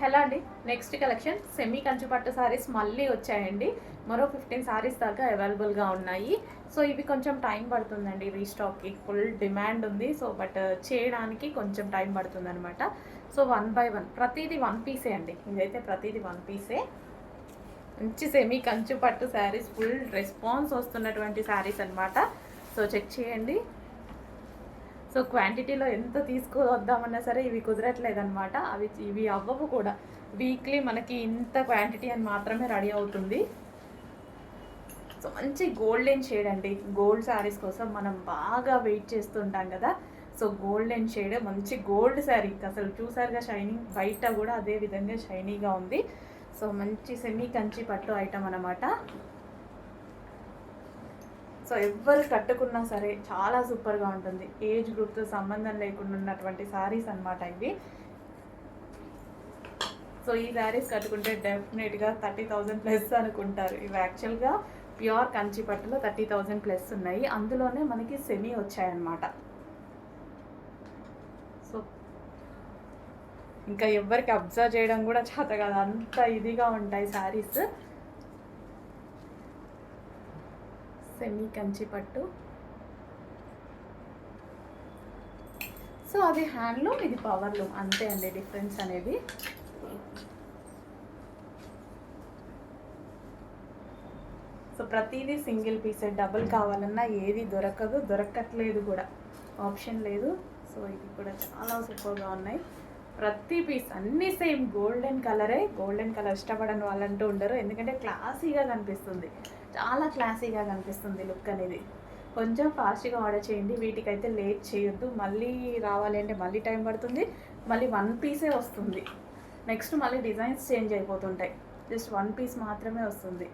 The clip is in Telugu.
హలో అండి. నెక్స్ట్ కలెక్షన్ సెమీ కంచు పట్టు సారీస్ మళ్ళీ వచ్చాయండి. మరో ఫిఫ్టీన్ సారీస్ దాకా అవైలబుల్గా ఉన్నాయి. సో ఇవి కొంచెం టైం పడుతుందండి రీస్టాక్కి ఫుల్ డిమాండ్ ఉంది. సో బట్ uh, చేయడానికి కొంచెం టైం పడుతుంది అనమాట సో వన్ బై వన్ ప్రతిదీ వన్ పీసే అండి. ఇదైతే ప్రతిదీ వన్ పీసే మంచి సెమీ కంచు పట్టు శారీస్ ఫుల్ రెస్పాన్స్ వస్తున్నటువంటి శారీస్ అన్నమాట. సో చెక్ చేయండి. సో క్వాంటిటీలో ఎంత తీసుకువద్దామన్నా సరే ఇవి కుదరట్లేదు అనమాట అవి ఇవి అవ్వవు కూడా. వీక్లీ మనకి ఇంత క్వాంటిటీ అని మాత్రమే రెడీ అవుతుంది. సో మంచి గోల్డెన్ షేడ్ అండి. గోల్డ్ శారీస్ కోసం మనం బాగా వెయిట్ చేస్తుంటాం కదా. సో గోల్డెన్ షేడ్ మంచి గోల్డ్ శారీ అసలు చూసారుగా షైనింగ్ బయట కూడా అదే విధంగా షైనీగా ఉంది. సో మంచి సెమీ కంచి పట్టు ఐటమ్ అనమాట సో ఎవ్వరు కట్టుకున్నా సరే చాలా సూపర్గా ఉంటుంది. ఏజ్ గ్రూప్తో సంబంధం లేకుండా ఉన్నటువంటి శారీస్ అనమాట ఇవి. సో ఈ శారీస్ కట్టుకుంటే డెఫినెట్గా థర్టీ థౌజండ్ ప్లస్ అనుకుంటారు. ఇవి యాక్చువల్గా ప్యూర్ కంచి పట్టులో థర్టీ థౌజండ్ ప్లస్ ఉన్నాయి. అందులోనే మనకి సెమీ వచ్చాయన్నమాట. సో ఇంకా ఎవరికి అబ్జర్వ్ చేయడం కూడా చేత కాదు. అంత ఇదిగా ఉంటాయి శారీస్ సెమీ కంచి పట్టు. సో అది హ్యాండ్లూమ్ ఇది పవర్లూమ్ అంతే అండి డిఫరెన్స్ అనేది. సో ప్రతిదీ సింగిల్ పీస్ డబుల్ కావాలన్నా ఏది దొరకదు దొరకట్లేదు కూడా. ఆప్షన్ లేదు. సో ఇది కూడా చాలా సూపర్గా ఉన్నాయి. ప్రతి పీస్ అన్నీ సేమ్ గోల్డెన్ కలరే గోల్డెన్ కలర్ ఇష్టపడని వాళ్ళంటూ ఉండరు. ఎందుకంటే క్లాసీగా కనిపిస్తుంది. చాలా క్లాసీగా కనిపిస్తుంది లుక్ అనేది. కొంచెం ఫాస్ట్గా ఆర్డర్ చేయండి. వీటికైతే లేట్ చేయొద్దు. మళ్ళీ రావాలి అంటే మళ్ళీ టైం పడుతుంది. మళ్ళీ వన్ పీసే వస్తుంది. నెక్స్ట్ మళ్ళీ డిజైన్స్ చేంజ్ అయిపోతుంటాయి. జస్ట్ వన్ పీస్ మాత్రమే వస్తుంది.